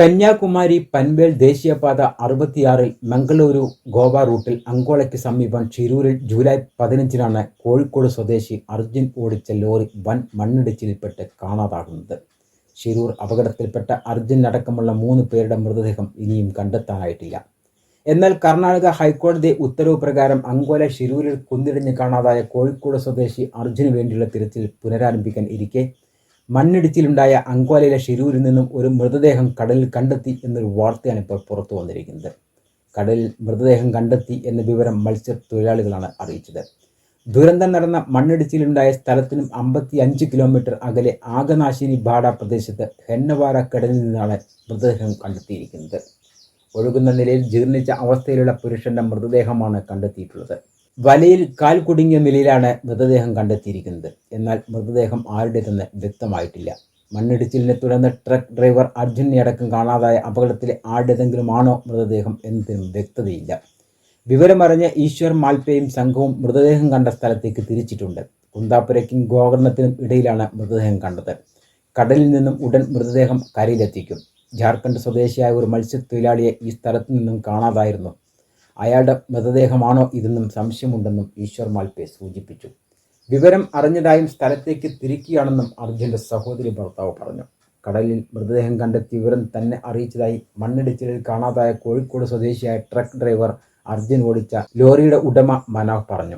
കന്യാകുമാരി പൻവേൽ ദേശീയപാത അറുപത്തിയാറിൽ മംഗളൂരു ഗോവ റൂട്ടിൽ അങ്കോളയ്ക്ക് സമീപം ചിരൂരിൽ ജൂലൈ പതിനഞ്ചിനാണ് കോഴിക്കോട് സ്വദേശി അർജുൻ ഓടിച്ച ലോറി വൻ മണ്ണിടിച്ചിൽപ്പെട്ട് കാണാതാകുന്നത്. ഷിരൂർ അപകടത്തിൽപ്പെട്ട അർജുൻ അടക്കമുള്ള മൂന്ന് പേരുടെ മൃതദേഹം ഇനിയും കണ്ടെത്താനായിട്ടില്ല. എന്നാൽ കർണാടക ഹൈക്കോടതി ഉത്തരവ് പ്രകാരം അങ്കോല ഷിരൂരിൽ കുന്തിടിഞ്ഞ് കാണാതായ കോഴിക്കോട് സ്വദേശി അർജുന് വേണ്ടിയുള്ള തിരച്ചിൽ പുനരാരംഭിക്കാൻ ഇരിക്കെ മണ്ണിടിച്ചിലുണ്ടായ അങ്കോലയിലെ ഷിരൂരിൽ നിന്നും ഒരു മൃതദേഹം കടലിൽ കണ്ടെത്തി എന്നൊരു വാർത്തയാണ് ഇപ്പോൾ പുറത്തു വന്നിരിക്കുന്നത്. കടലിൽ മൃതദേഹം കണ്ടെത്തി എന്ന വിവരം മത്സ്യത്തൊഴിലാളികളാണ് അറിയിച്ചത്. ദുരന്തം നടന്ന മണ്ണിടിച്ചിലുണ്ടായ സ്ഥലത്തിനും അമ്പത്തി അഞ്ച് കിലോമീറ്റർ അകലെ ആകനാശിനി ബാഡ പ്രദേശത്ത് ഹെന്നവാര കടലിൽ നിന്നാണ് മൃതദേഹം കണ്ടെത്തിയിരിക്കുന്നത്. ഒഴുകുന്ന നിലയിൽ ജീർണിച്ച അവസ്ഥയിലുള്ള പുരുഷന്റെ മൃതദേഹമാണ് കണ്ടെത്തിയിട്ടുള്ളത്. വലയിൽ കാൽ കുടുങ്ങിയ നിലയിലാണ് മൃതദേഹം കണ്ടെത്തിയിരിക്കുന്നത്. എന്നാൽ മൃതദേഹം ആരുടേതെന്ന് വ്യക്തമായിട്ടില്ല. മണ്ണിടിച്ചിലിനെ തുടർന്ന് ട്രക്ക് ഡ്രൈവർ അർജുനെ അടക്കം കാണാതായ അപകടത്തിലെ ആരുടേതെങ്കിലും ആണോ മൃതദേഹം എന്നതിനും വ്യക്തതയില്ല. വിവരമറിഞ്ഞ ഈശ്വർ മാൽപ്പയും സംഘവും മൃതദേഹം കണ്ട സ്ഥലത്തേക്ക് തിരിച്ചിട്ടുണ്ട്. കുന്താപുരയ്ക്കും ഗോകർണത്തിനും ഇടയിലാണ് മൃതദേഹം കണ്ടത്. കടലിൽ നിന്നും ഉടൻ മൃതദേഹം കരയിലെത്തിക്കും. ജാർഖണ്ഡ് സ്വദേശിയായ ഒരു മത്സ്യത്തൊഴിലാളിയെ ഈ സ്ഥലത്തു നിന്നും കാണാതായിരുന്നു. അയാളുടെ മൃതദേഹമാണോ ഇതെന്നും സംശയമുണ്ടെന്നും ഈശ്വർ മാൽപേ സൂചിപ്പിച്ചു. വിവരം അറിഞ്ഞതായും സ്ഥലത്തേക്ക് തിരിക്കുകയാണെന്നും അർജുന്റെ സഹോദരി ഭർത്താവ് പറഞ്ഞു. കടലിൽ മൃതദേഹം കണ്ടെത്തിയ വിവരം തന്നെ അറിയിച്ചതായി മണ്ണിടിച്ചിലിൽ കാണാതായ കോഴിക്കോട് സ്വദേശിയായ ട്രക്ക് ഡ്രൈവർ അർജുൻ ഓടിച്ച ലോറിയുടെ ഉടമ മനോഹ് പറഞ്ഞു.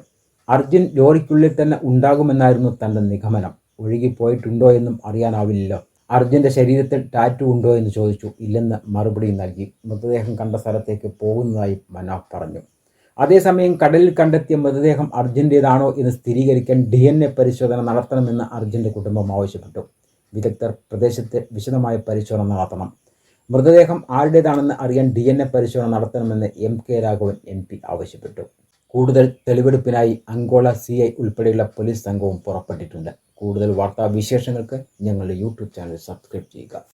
അർജുൻ ലോറിക്കുള്ളിൽ തന്നെ ഉണ്ടാകുമെന്നായിരുന്നു തന്റെ നിഗമനം. ഒഴുകിപ്പോയിട്ടുണ്ടോ എന്നും അറിയാനാവില്ലല്ലോ. അർജുന്റെ ശരീരത്തിൽ ടാറ്റു ഉണ്ടോ എന്ന് ചോദിച്ചു. ഇല്ലെന്ന് മറുപടി നൽകി. മൃതദേഹം കണ്ട സ്ഥലത്തേക്ക് പോകുന്നതായി മനോഹ് പറഞ്ഞു. അതേസമയം കടലിൽ കണ്ടെത്തിയ മൃതദേഹം അർജുന്റേതാണോ എന്ന് സ്ഥിരീകരിക്കാൻ ഡി എൻ എ പരിശോധന നടത്തണമെന്ന് അർജുന്റെ കുടുംബം ആവശ്യപ്പെട്ടു. വിദഗ്ധർ പ്രദേശത്ത് വിശദമായ പരിശോധന നടത്തണം. മൃതദേഹം ആരുടേതാണെന്ന് അറിയാൻ ഡി എൻ എ പരിശോധന നടത്തണമെന്ന് M K Raghavan M P ആവശ്യപ്പെട്ടു. കൂടുതൽ തെളിവെടുപ്പിനായി അങ്കോള സി ഐ ഉൾപ്പെടെയുള്ള പോലീസ് സംഘവും പുറപ്പെട്ടിട്ടുണ്ട്. കൂടുതൽ വാർത്താവിശേഷങ്ങൾക്ക് ഞങ്ങളുടെ യൂട്യൂബ് ചാനൽ സബ്സ്ക്രൈബ് ചെയ്യുക.